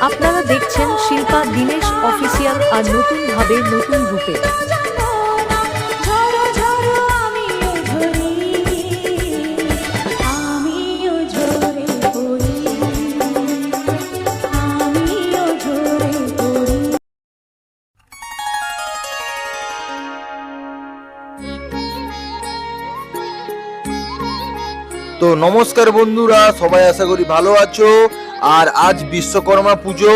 আপনারা দেখছেন শিল্পা দিনেশ অফিসিয়াল আর নতুন ভাবে নতুন রূপে। তো নমস্কার বন্ধুরা সবাই আশা করি ভালো আছো। আর আজ বিশ্বকর্মা পুজো,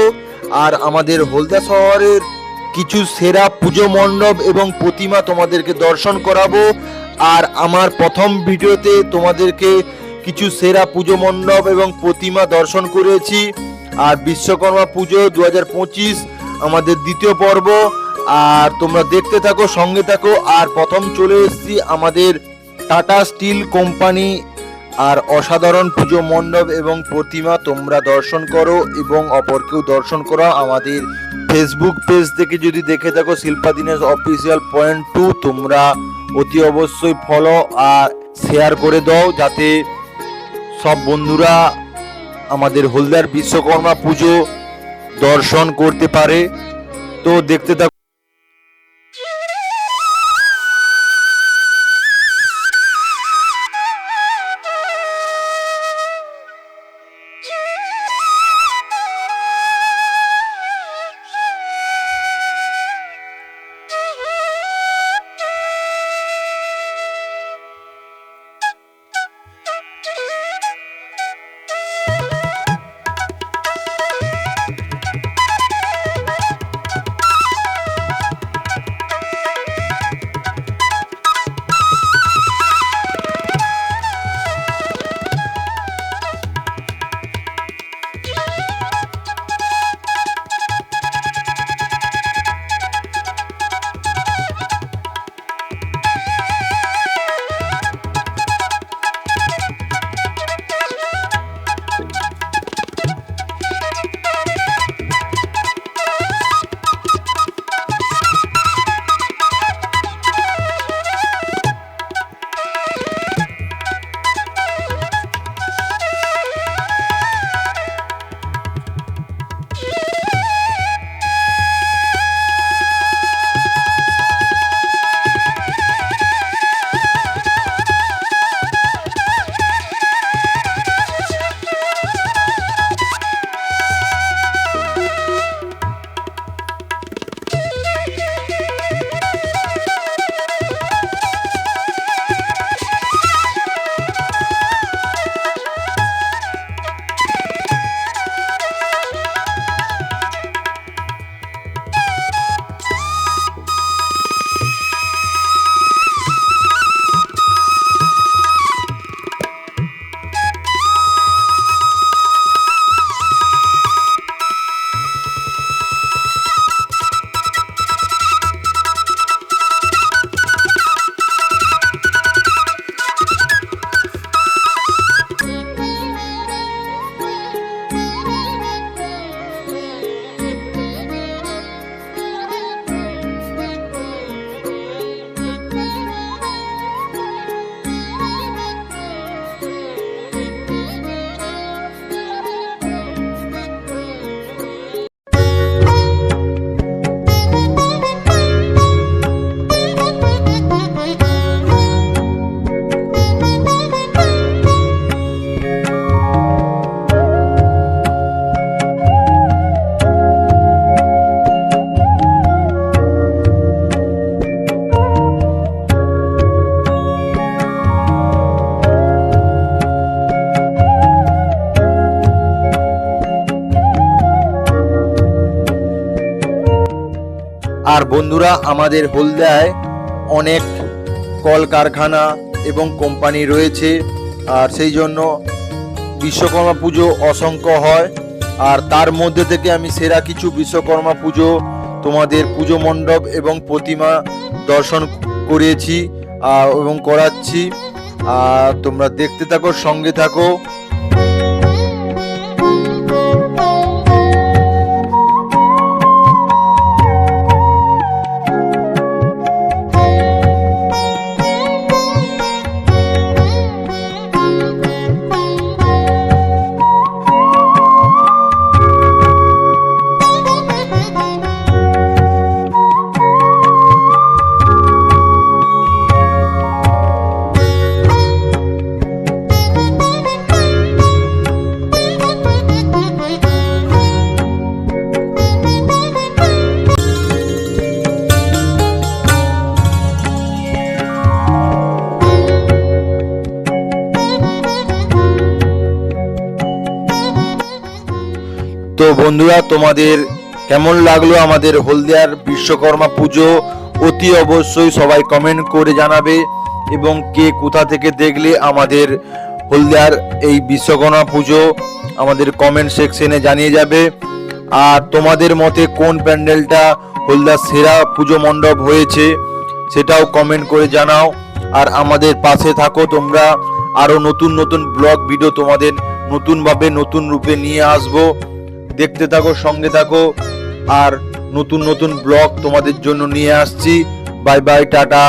আর আমাদের হলদা শহরের কিছু সেরা পুজো মণ্ডপ এবং প্রতিমা তোমাদেরকে দর্শন করাবো। আর আমার প্রথম ভিডিওতে তোমাদেরকে কিছু সেরা পুজো মণ্ডপ এবং প্রতিমা দর্শন করেছি। আর বিশ্বকর্মা পুজো দু হাজার পঁচিশ আমাদের দ্বিতীয় পর্ব। আর তোমরা দেখতে থাকো, সঙ্গে থাকো। আর প্রথম চলে এসেছি আমাদের টাটা স্টিল কোম্পানি আর অসাধারণ পুজো মণ্ডপ এবং প্রতিমা তোমরা দর্শন করো এবং অপরকেও দর্শন করো আমাদের ফেসবুক পেজ থেকে যদি দেখে থাকো, শিল্পা দিনের অফিসিয়াল পয়েন্ট টু তোমরা অতি অবশ্যই ফলো আর শেয়ার করে দাও যাতে সব বন্ধুরা আমাদের হলদার বিশ্বকর্মা পুজো দর্শন করতে পারে। তো দেখতে থাকো আর বন্ধুরা, আমাদের হলদায় অনেক কলকারখানা এবং কোম্পানি রয়েছে, আর সেই জন্য বিশ্বকর্মা পুজো অসংখ্য হয়। আর তার মধ্যে থেকে আমি সেরা কিছু বিশ্বকর্মা পুজো তোমাদের পুজো মণ্ডপ এবং প্রতিমা দর্শন করিয়েছি আর এবং করাচ্ছি। আর তোমরা দেখতে থাকো, সঙ্গে থাকো। তো বন্ধুরা, তোমাদের কেমন লাগল আমাদের হলদিয়ার বিশ্বকর্মা পুজো? অতি অবশ্যই সবাই কমেন্ট করে জানাবে এবং কে কোথা থেকে দেখলে আমাদের হলদিয়ার এই বিশ্বকর্মা পুজো আমাদের কমেন্ট সেকশনে জানিয়ে যাবে। আর তোমাদের মতে কোন প্যান্ডেলটা হলদিয়ার সেরা পুজো মণ্ডপ হয়েছে সেটাও কমেন্ট করে জানাও। আর আমাদের পাশে থাকো তোমরা। আরও নতুন নতুন ব্লগ ভিডিও তোমাদের নতুনভাবে নতুন রূপে নিয়ে আসব। দেখতে থাকো, সঙ্গে থাকো। আর নতুন নতুন ব্লগ তোমাদের জন্য নিয়ে আসছি। Bye bye, tata.